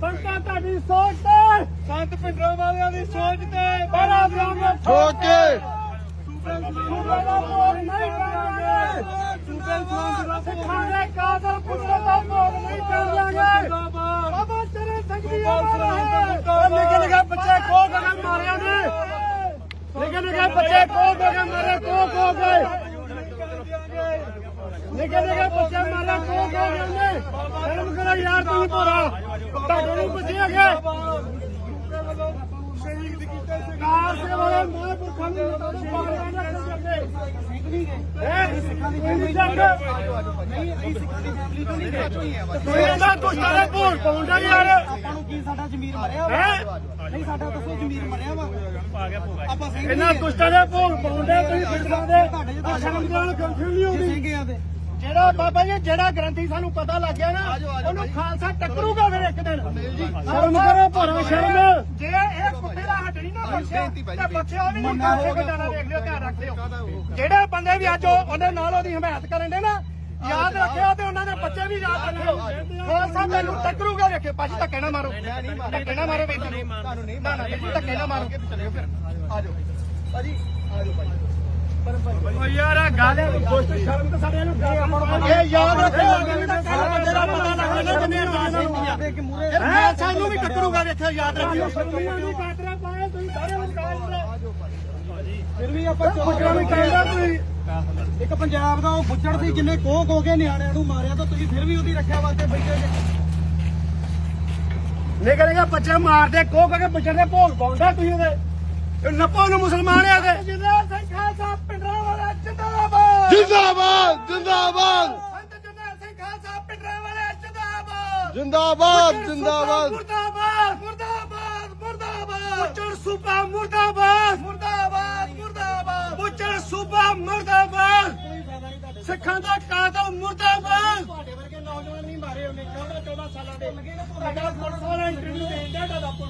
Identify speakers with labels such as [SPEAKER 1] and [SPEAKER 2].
[SPEAKER 1] ਸੰਤਾਂ ਤੁਹਾਡੀ ਸੋਚ ਤੇ।
[SPEAKER 2] ਸੰਤ ਪਿੰਡਰਾਂ ਵਾਲਿਆਂ ਦੀ ਸੋਚ ਤੇ।
[SPEAKER 1] ਬੜਾ ਬਰਾਂਗੇ
[SPEAKER 3] ਠੋਕ ਕੇ
[SPEAKER 1] ਸੂਬੇ ਦਾ ਮੋੜ ਨਹੀਂ ਕਰਾਂਗੇ
[SPEAKER 2] ਸੂਬੇ ਦਾ
[SPEAKER 1] ਸਿੱਖਾਂ ਦੇ ਕਾਤਲ ਪੁੱਤਰ ਦਾ ਮੋੜ ਨਹੀਂ ਕਰਾਂਗੇ ਬਾਬਾ ਤੇਰੇ ਸੰਗਦੀ ਅਮਰ ਹੈ। ਨਿੱਕੇ ਨਿੱਕੇ ਬੱਚੇ ਖੋ ਕੇ ਮਾਰਿਆ ਨੇ। ਨਿੱਕੇ ਨਿੱਕੇ ਬੱਚੇ ਖੋ ਕੇ ਮਾਰੇ ਖੋ ਖੋ ਕੇ। ਨਿੱਕੇ ਨਿੱਕੇ ਬੱਚੇ ਮਾਰੇ ਖੋ ਖੋ ਕੇ ਨੇ ਸ਼ਰਮ ਕਰੋ ਯਾਰ ਤੂੰ ਭੋਰਾ। ਤੁਹਾਡੇ ਨੂੰ ਬੱਚੇ ਹੈਗੇ
[SPEAKER 2] ਸ਼ਹੀਦ ਕੀਤੇ ਸੀ
[SPEAKER 1] ਕਾਰ ਸੇ ਵਾਲੇ ਮਹਾਂਪੁਰਖਾਂ ਨੂੰ ਤੁਹਾਨੂੰ ਪਾਗਲਾਂ ਨਾ ਕਰਦੇ। ਹੈ? ਸਿੱਖਾਂ ਦੀ ਫੈਮਿਲੀ
[SPEAKER 2] ਨਹੀਂ ਅਸੀਂ ਸਿੱਖਾਂ ਦੀ। ਫੈਮਿਲੀ ਤੋਂ ਨਹੀਂ ਗਏ
[SPEAKER 1] ਕੋਈ ਇਹਦਾ ਦੁਸ਼ਟਾਂ ਦੇ ਭੋਲ ਪਾਉਂਦਾ ਯਾਰ।
[SPEAKER 2] ਆਪਾਂ ਨੂੰ ਕੀ ਸਾਡਾ ਜ਼ਮੀਰ ਮਰਿਆ ਵਾ?
[SPEAKER 1] ਹੈ?
[SPEAKER 2] ਨਹੀਂ ਸਾਡਾ ਦੱਸੋ ਜ਼ਮੀਰ ਮਰਿਆ ਵਾ। ਆਪਾਂ ਸਿੰਘ
[SPEAKER 1] ਇਹਨਾਂ ਦੁਸ਼ਟਾਂ ਦੇ ਭੋਲ ਪਾਉਂਦੇ ਤੁਸੀਂ ਫਿਰਦਾ ਦੇ ਆ ਸ਼ਰਮ ਦੇ ਨਾਲ ਕੰਫਿਊਜ਼ ਨਹੀਂ ਹੁੰਦੀ
[SPEAKER 2] ਸਿੰਘਿਆਂ ਦੇ
[SPEAKER 1] ਜਿਹੜਾ ਬਾਬਾ ਜੀ ਜਿਹੜਾ ਗ੍ਰੰਥੀ ਸਾਨੂੰ ਪਤਾ ਲੱਗ ਗਿਆ ਨਾ ਉਹਨੂੰ ਖਾਲਸਾ ਟੱਕਰੂਗਾ ਫਿਰ। ਸ਼ਰਮ ਕਰੋ ਭਰਾ ਸ਼ਰਮ। ਜੇ ਇਹ ਕੁੱਤੇ ਦਾ ਹੱਟ ਨਹੀਂ ਨਾ ਬਖਸ਼ਿਆ ਤੇ ਬਖਸ਼ਿਆ ਵੀ ਨਹੀਂ ਖਾਲਸੇ ਕੋ ਜਾਣਾ ਦੇਖ ਲਿਓ ਧਿਆਨ ਰੱਖਿਓ। ਜਿਹੜੇ ਬੰਦੇ ਵੀ ਅੱਜ ਉਹ- ਉਹਦੇ ਨਾਲ ਉਹਦੀ ਹਮਾਇਤ ਕਰਨ ਦੇ ਨਾ ਯਾਦ ਰੱਖਿਓ ਤੇ ਉਹਨਾਂ ਦੇ ਬੱਚੇ ਵੀ ਯਾਦ ਰੱਖਿਓ। ਖਾਲਸਾ ਮੈਨੂੰ ਟੱਕਰੂਗਾ ਵੇਖਿਓ ਭਾਜੀ ਧੱਕੇ ਨਾ ਮਾਰੋ। ਧੱਕੇ ਨਾ ਮਾਰੋ ਬਈ ਤੁਹਾਨੂੰ ਨਹੀਂ ਮਾਰਨਾ ਧੱਕੇ ਨਾ ਮਾਰੋ।
[SPEAKER 2] ਚਲਿਓ ਫਿਰ। ਆ ਜਾਓ। ਭਾਜੀ ਆ ਜਾਓ ਭਾਜੀ
[SPEAKER 1] ਓ ਯਾਰ ਆ ਗੱਲ ਦੋਸਤ ਸ਼ਰਮ ਤੇ ਸਾਡੇ ਨੂੰ ਇਹ ਯਾਦ ਰੱਖਿਓ ਸਾਰਾ ਤੇਰਾ ਪਤਾ ਲੱਗਣਾ ਜਿੰਨੇ ਇਹਨਾਂ ਨੂੰ
[SPEAKER 2] ਦੇ ਕੇ ਮੂਰੇ
[SPEAKER 1] ਸਾਨੂੰ ਵੀ ਟੱਕਰੂਗਾ ਵੇਖਿਓ ਯਾਦ ਰੱਖਿਓ। ਸ਼ਰਮੀਆਂ ਦੀ ਕਾਤਰਾ ਪਾਏ ਤੁਸੀਂ ਸਾਰੇ ਵਿਚਾਰ
[SPEAKER 2] ਫਿਰ ਵੀ ਆਪਾਂ
[SPEAKER 1] ਪੁੱਛਣਾ ਵੀ ਚਾਹੀਦਾ ਤੁਸੀਂ
[SPEAKER 2] ਇੱਕ ਪੰਜਾਬ ਦਾ ਉਹ ਬੁੱਚੜ ਸੀ ਜਿੰਨੇ ਕੋਹ ਕੋ ਕੇ ਨਿਆਣਿਆਂ ਨੂੰ ਮਾਰਿਆ ਤਾਂ ਤੁਸੀਂ ਫਿਰ ਵੀ ਉਹਦੀ ਰੱਖਿਆ ਵਾਸਤੇ ਬੈਠੇ ਜੇ।
[SPEAKER 1] ਨਿਕਲ ਗਿਆ ਬੱਚੇ ਮਾਰਦੇ ਕੋ ਕੇ ਬੱਚੇ ਦੇ ਭੋਗ ਪਾਉਂਦਾ ਤੁਸੀਂ ਉਹਦੇ। ਨੱਪੋ ਨੂੰ ਮੁਸਲਮਾਨ ਆ ਗਏ ਜਿੰਦਾ ਸਿੰਘ ਖਾਲਸਾ ਪਿੰਡਰਾ ਵਾਲਾ ਜਿੰਦਾਬਾਦ
[SPEAKER 3] ਜਿੰਦਾਬਾਦ ਜਿੰਦਾਬਾਦ
[SPEAKER 1] ਸੰਤ ਜਨਰਲ ਸਿੰਘ ਖਾਲਸਾ ਪਿੰਡਰਾ ਵਾਲਾ ਜਿੰਦਾਬਾਦ
[SPEAKER 3] ਜਿੰਦਾਬਾਦ।
[SPEAKER 1] ਮੁਰਦਾਬਾਦ ਮੁਰਦਾਬਾਦ ਮੁਰਦਾਬਾਦ। ਬੁੱਚੜ ਸੂਬਾ ਮੁਰਦਾਬਾਦ। ਮੁਰਦਾਬਾਦ ਮੁਰਦਾਬਾਦ। ਬੁੱਚੜ ਸੂਬਾ ਮੁਰਦਾਬਾਦ। ਸਿੱਖਾਂ ਦਾ ਕਾਤਲ ਮੁਰਦਾਬਾਦ।
[SPEAKER 2] ਤੁਹਾਡੇ ਵਰਗੇ ਨੌਜਵਾਨ ਨਹੀਂ ਮਾਰੇ ਉਹਨੇ। 14 14 ਸਾਲਾਂ ਦੇ
[SPEAKER 1] ਤੁਹਾਡਾ ਪੁਲਿਸ ਵਾਲਾ ਇੰਟਰਵਿਊ ਦੇਣ ਦਾ ਤੁਹਾਡਾ